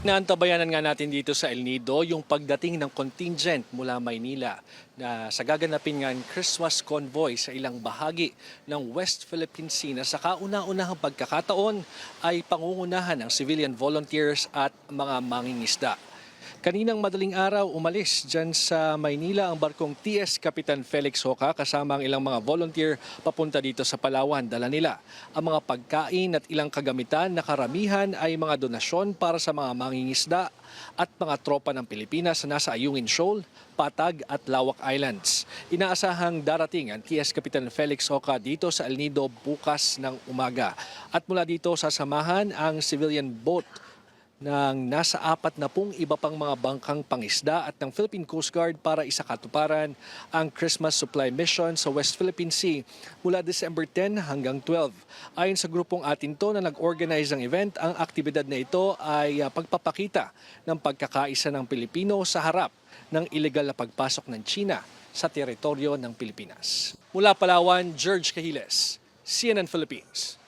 Naantabayanan nga natin dito sa El Nido yung pagdating ng contingent mula Maynila na sa gaganapin nga Christmas convoy sa ilang bahagi ng West Philippine Sea na sa kauna-unahang pagkakataon ay pangungunahan ng civilian volunteers at mga mangingisda. Kaninang madaling araw umalis dyan sa Maynila ang barkong TS Kapitan Felix Hoca kasama ang ilang mga volunteer papunta dito sa Palawan. Dala nila ang mga pagkain at ilang kagamitan na karamihan ay mga donasyon para sa mga mangingisda at mga tropa ng Pilipinas na nasa Ayungin Shoal, Patag at Lawak Islands. Inaasahang darating ang TS Kapitan Felix Hoca dito sa El Nido bukas ng umaga. At mula dito sasamahan ang civilian boat ng nasa apat na pong iba pang mga bangkang pangisda at ng Philippine Coast Guard para isakatuparan ang Christmas Supply Mission sa West Philippine Sea mula December 10 hanggang 12. Ayon sa grupong atin to na nag-organize ng event, ang aktibidad na ito ay ah, pagpapakita ng pagkakaisa ng Pilipino sa harap ng ilegal na pagpasok ng China sa teritoryo ng Pilipinas. Mula Palawan, George Cahiles, CNN Philippines.